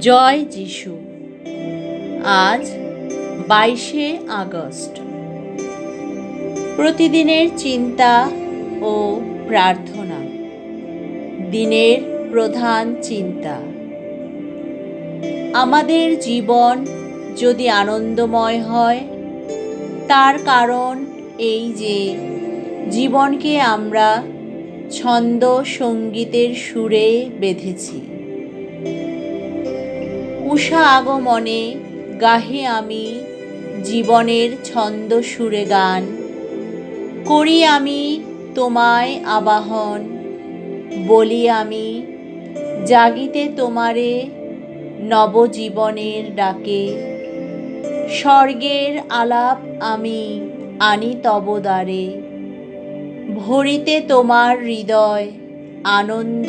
জয় যিশু। আজ বাইশে আগস্ট। প্রতিদিনের চিন্তা ও প্রার্থনা। দিনের প্রধান চিন্তা। আমাদের জীবন যদি আনন্দময় হয়, তার কারণ এই যে, জীবনকে আমরা ছন্দ সঙ্গীতের সুরে বেঁধেছি। উষা আগমনে গাহে আমি জীবনের ছন্দ সুরে গান। করি আমি তোমায় আবাহন, বলি আমি জাগিতে তোমারে নবজীবনের ডাকে। স্বর্গের আলাপ আমি আনি তবদারে ভরিতে তোমার হৃদয় আনন্দ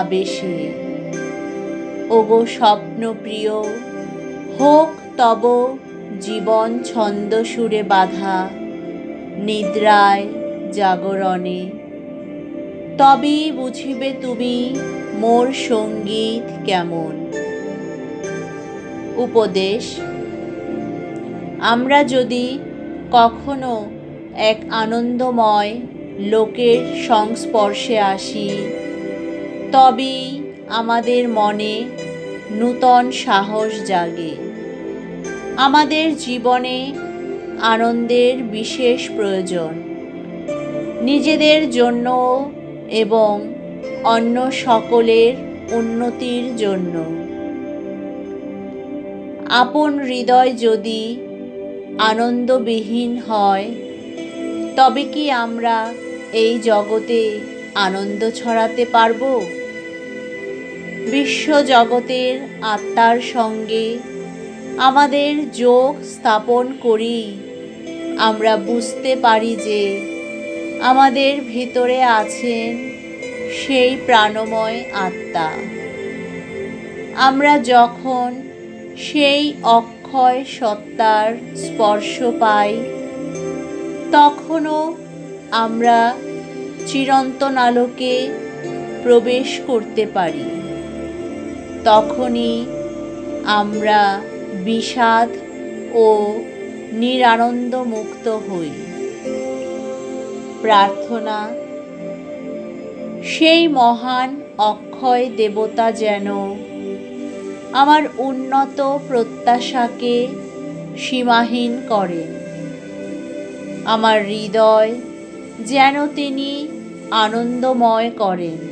আবেশে। ওগো স্বপ্নপ্রিয়, হোক তব জীবন ছন্দ সুরে বাধা, নিদ্রায় জাগরণে। তবেই বুঝিবে তুমি মোর সংগীত কেমন। উপদেশ, আমরা যদি কখনো এক আনন্দময় লোকের সংস্পর্শে আসি, তবেই আমাদের মনে নূতন সাহস জাগে। আমাদের জীবনে আনন্দের বিশেষ প্রয়োজন। নিজেদের জন্য এবং অন্য সকলের উন্নতির জন্য। আপন হৃদয় যদি আনন্দবিহীন হয়, তবে কি আমরা এই জগতে আনন্দ ছড়াতে পারব? বিশ্ব জগতের আত্মার সঙ্গে আমাদের যোগ স্থাপন করি। আমরা বুঝতে পারি যে আমাদের ভিতরে আছেন সেই প্রাণময় আত্মা। আমরা যখন সেই অক্ষয় সত্তার স্পর্শ পাই, তখনও আমরা চিরন্তন আলোকে প্রবেশ করতে পারি। তখনই আমরা বিষাদ ও নিরানন্দ মুক্ত হই। প্রার্থনা, সেই মহান অক্ষয় দেবতা যেন আমার উন্নত প্রত্যাশাকে সীমাহীন করেন আমার হৃদয় যেন তিনি আনন্দময় করেন।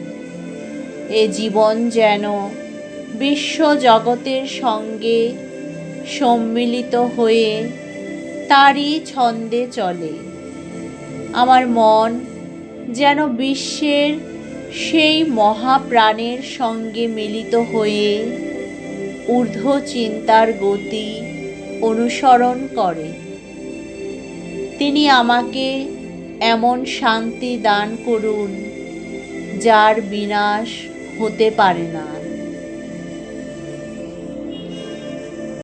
এ জীবন যেন বিশ্ব জগতের সঙ্গে সম্মিলিত হয়ে তারই ছন্দে চলে। আমার মন যেন বিশ্বের সেই মহাপ্রাণের সঙ্গে মিলিত হয়ে ঊর্ধ্ব চিন্তার গতি অনুসরণ করে। তিনি আমাকে এমন শান্তি দান করুন, যার বিনাশ হতে পারে না।